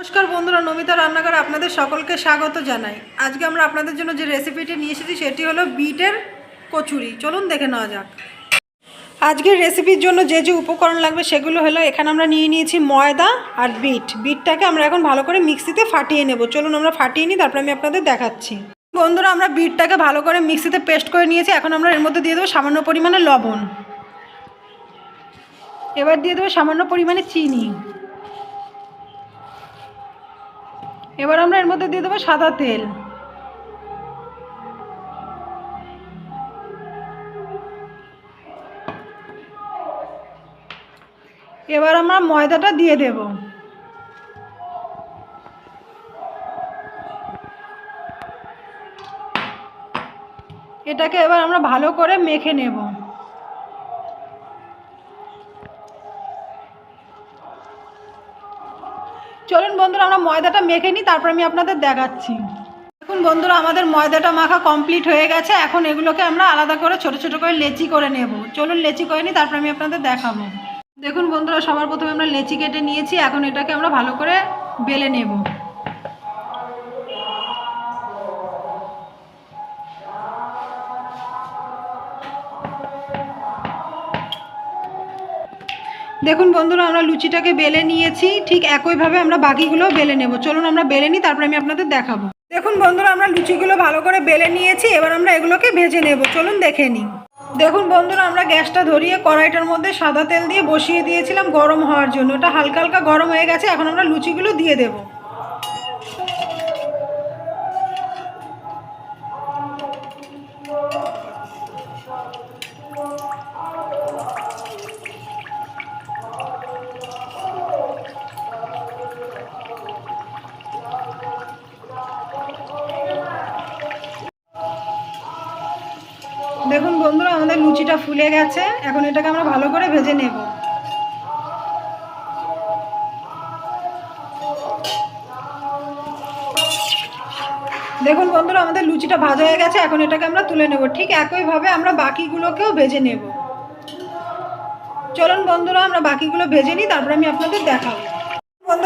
নমস্কার বন্ধুরা, নমিতা রান্নাঘরে আপনাদের সকলকে স্বাগত জানাই। আজকে আমরা আপনাদের জন্য যে রেসিপিটি নিয়ে এসেছি, সেটি হলো বিটের কচুরি। চলুন দেখে নেওয়া যাক। আজকের রেসিপির জন্য যে যে উপকরণ লাগবে, সেগুলো হলো, এখানে আমরা নিয়ে নিয়েছি ময়দা আর বিট। বিটটাকে আমরা এখন ভালো করে মিক্সিতে ফাটিয়ে নেব। চলুন আমরা ফাটিয়ে নিই, তারপরে আমি আপনাদের দেখাচ্ছি। বন্ধুরা, আমরা বিটটাকে ভালো করে মিক্সিতে পেস্ট করে নিয়েছি। এখন আমরা এর মধ্যে দিয়ে দেবো সামান্য পরিমাণে লবণ। এবার দিয়ে দেবো সামান্য পরিমাণে চিনি। এবার আমরা এর মধ্যে দিয়ে দেবো সাদা তেল। এবার আমরা ময়দাটা দিয়ে দেব। এটাকে এবার আমরা ভালো করে মেখে নেব। চলুন বন্ধুরা, আমরা ময়দাটা মেখে নিই, তারপর আমি আপনাদের দেখাচ্ছি। এখন বন্ধুরা, আমাদের ময়দাটা মাখা কমপ্লিট হয়ে গেছে। এখন এগুলোকে আমরা আলাদা করে ছোট ছোট করে লেচি করে নেব। চলুন লেচি করে নিই, তারপর আমি আপনাদের দেখাবো। দেখুন বন্ধুরা, সবার প্রথমে আমরা লেচি কেটে নিয়েছি। এখন এটাকে আমরা ভালো করে বেলে নেব। দেখুন বন্ধুরা, আমরা লুচিটাকে বেলে নিয়েছি। ঠিক একইভাবে আমরা বাকিগুলো বেলে নেব। চলুন আমরা বেলে নিই, তারপরে আমি আপনাদের দেখাবো। দেখুন বন্ধুরা, আমরা লুচিগুলো ভালো করে বেলে নিয়েছি, এবার আমরা এগুলোকে ভেজে নেব। চলুন দেখে নিই। দেখুন বন্ধুরা, আমরা গ্যাসটা ধরিয়ে কড়াইটার মধ্যে সাদা তেল দিয়ে বসিয়ে দিয়েছিলাম গরম হওয়ার জন্য। ওটা হালকা হালকা গরম হয়ে গেছে, এখন আমরা লুচিগুলো দিয়ে দেব। আমাদের লুচিটা ফুলে গেছে, এখন এটাকে আমরা ভালো করে ভেজে নেব। দেখুন বন্ধুরা, আমাদের লুচিটা ভাজা হয়ে গেছে, এখন এটাকে আমরা তুলে নেব। ঠিক একইভাবে আমরা বাকিগুলোকেও ভেজে নেব। চলুন বন্ধুরা, আমরা বাকিগুলো ভেজে নিই, তারপরে আমি আপনাদের দেখাবো।